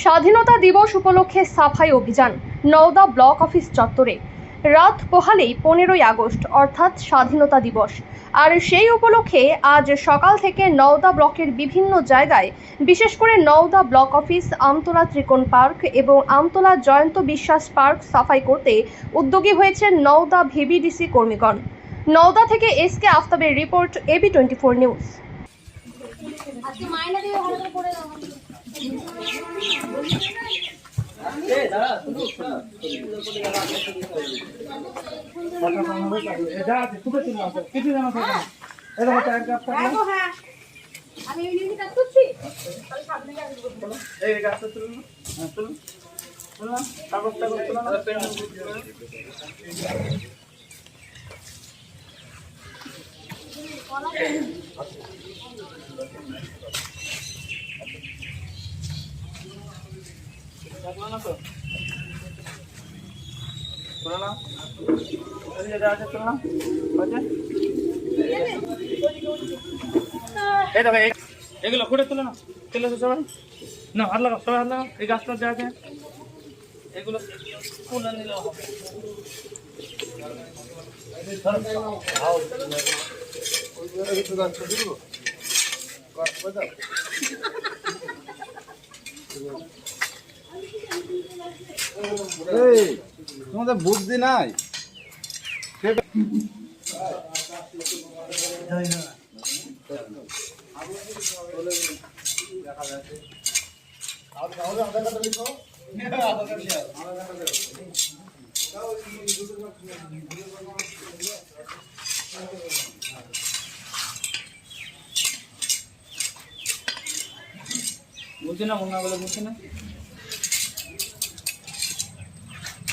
স্বাধীনতা দিবস উপলক্ষে সাফাই অভিযান, নওদা ব্লক অফিস চত্বরে। রাত পোহালেই পনেরোই আগস্ট, অর্থাৎ স্বাধীনতা দিবস। আর সেই উপলক্ষে আজ সকাল থেকে নওদা ব্লকের বিভিন্ন জায়গায়, বিশেষ করে নওদা ব্লক অফিস, আমতলা ত্রিকোণ পার্ক এবং আমতলা জয়ন্ত বিশ্বাস পার্ক সাফাই করতে উদ্যোগী হয়েছে নওদা ভিবিডিসি কর্মীগণ। নওদা থেকে S K আফতাবের report AB twenty four news. আমি এমনি কাজ করছি তাহলে সামনে যাবে এই দেখো এই- এগুলো ফুটে তুলে না তুলে সবাই। না হাত লাগাও সবাই হাত লাগাও। এই গাছটা যা আছে এগুলো তুলে নিলেও হবে। এই তোমাদের বুদ্ধি নাই? বুঝছি না মুন্না বলে বুঝছি না।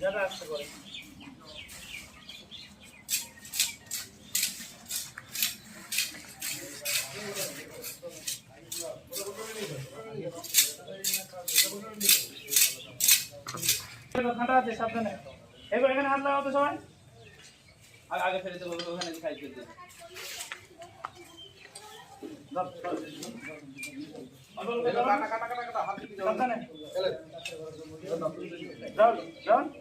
এরকম কি ধরো? মুন্না দেখো, আমি কি করে? ধর। ট্রেনে চলে যাও। আর কে আছে? ধরো, এখন ধরো, ওখানে খামচে ধর, কথাগুলো। ধরো, এ- এগুলো ধর, ধর। এগুলো বুঝি- এগুলো বুঝি যাবে, চলে যেতে দাও। যা, চলে যায়, এগুলো এখন যত চলে যায়, এগুলো করে দিই। ওই ধানগুলো ধরো, মারো। এই ধানগুলো ধরো, যাতে আসতে পারে। এগুলো আছে, সাবধানে। এগুলো এখানে হাত লাগাও তো সবাই। আগে- আগে ফেলে দেবো, ওখানে খাই ফেলে দেবো। সাবধানে।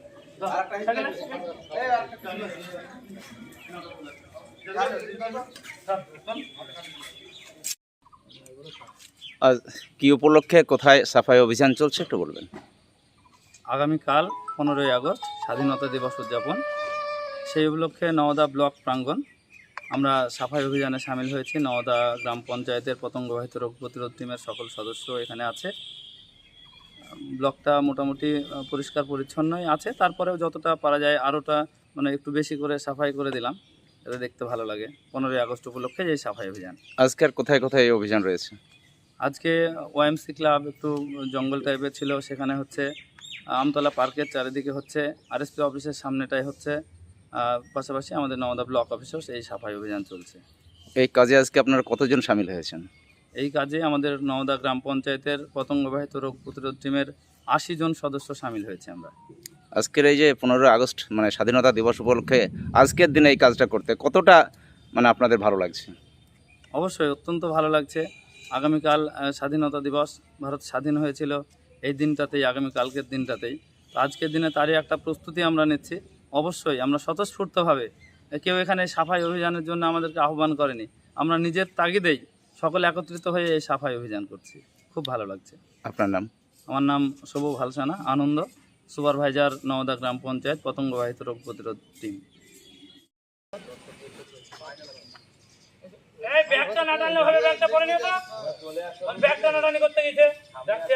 আজ কি উপলক্ষে, কোথায় সাফাই অভিযান চলছে একটু বলবেন? আগামীকাল পনেরোই আগস্ট, স্বাধীনতা দিবস উদযাপন। সেই উপলক্ষে নওদা ব্লক প্রাঙ্গণ, আমরা সাফাই অভিযানে সামিল হয়েছি। নওদা গ্রাম পঞ্চায়েতের পতঙ্গবাহিত রোগ প্রতিরোধ টিমের সকল সদস্য এখানে আছে। ব্লকটা মোটামুটি পরিষ্কার পরিচ্ছন্নই আছে। তারপরেও যতটা পারা যায় আরোটা মানে একটু বেশি করে সাফাই করে দিলাম। এতে দেখতে ভালো লাগে। পনেরোই আগস্ট উপলক্ষে এই সাফাই অভিযান। আজকে আর কোথায় কোথায় এই অভিযান রয়েছে? আজকে ওএমসি ক্লাব একটু জঙ্গল টাইপের ছিল। সেখানে হচ্ছে আমতলা পার্কের চারিদিকে হচ্ছে আরএসপি অফিসের সামনেটাই হচ্ছে পাশাপাশি আমাদের নওদা ব্লক অফিসেও এই সাফাই অভিযান চলছে। এই কাজে আজকে আপনারা কতজন সামিল হয়েছেন? এই কাজে আমাদের নওদা গ্রাম পঞ্চায়েতের পতঙ্গবাহিত রোগ প্রতিরোধ টিমের আশি জন সদস্য সামিল হয়েছে আমরা। আজকের এই যে পনেরোই আগস্ট মানে স্বাধীনতা দিবস উপলক্ষে আজকের দিনে এই কাজটা করতে কতটা মানে আপনাদের ভালো লাগছে? অবশ্যই অত্যন্ত ভালো লাগছে। আগামীকাল স্বাধীনতা দিবস ভারত স্বাধীন হয়েছিল এই দিনটাতেই আগামীকালকের দিনটাতেই। তো আজকের দিনে তারই একটা প্রস্তুতি আমরা নিচ্ছি। অবশ্যই আমরা স্বতঃস্ফূর্তভাবে কেউ এখানে সাফাই অভিযানের জন্য আমাদেরকে আহ্বান করেনি। আমরা নিজের তাগিদেই সকলে একত্রিত হয়ে এই সাফাই অভিযান করছি। খুব ভালো লাগছে। আপনার নাম? আমার নাম শুভ ভালসানা আনন্দ সুপারভাইজার নওদা গ্রাম পঞ্চায়েত পতঙ্গবাহিত রোগ প্রতিরোধ টিম। এই ব্যাগটা না হবে ব্যাগটা পরে নিও তো। ব্যাগটা না করতে গেছে। ব্যাগটা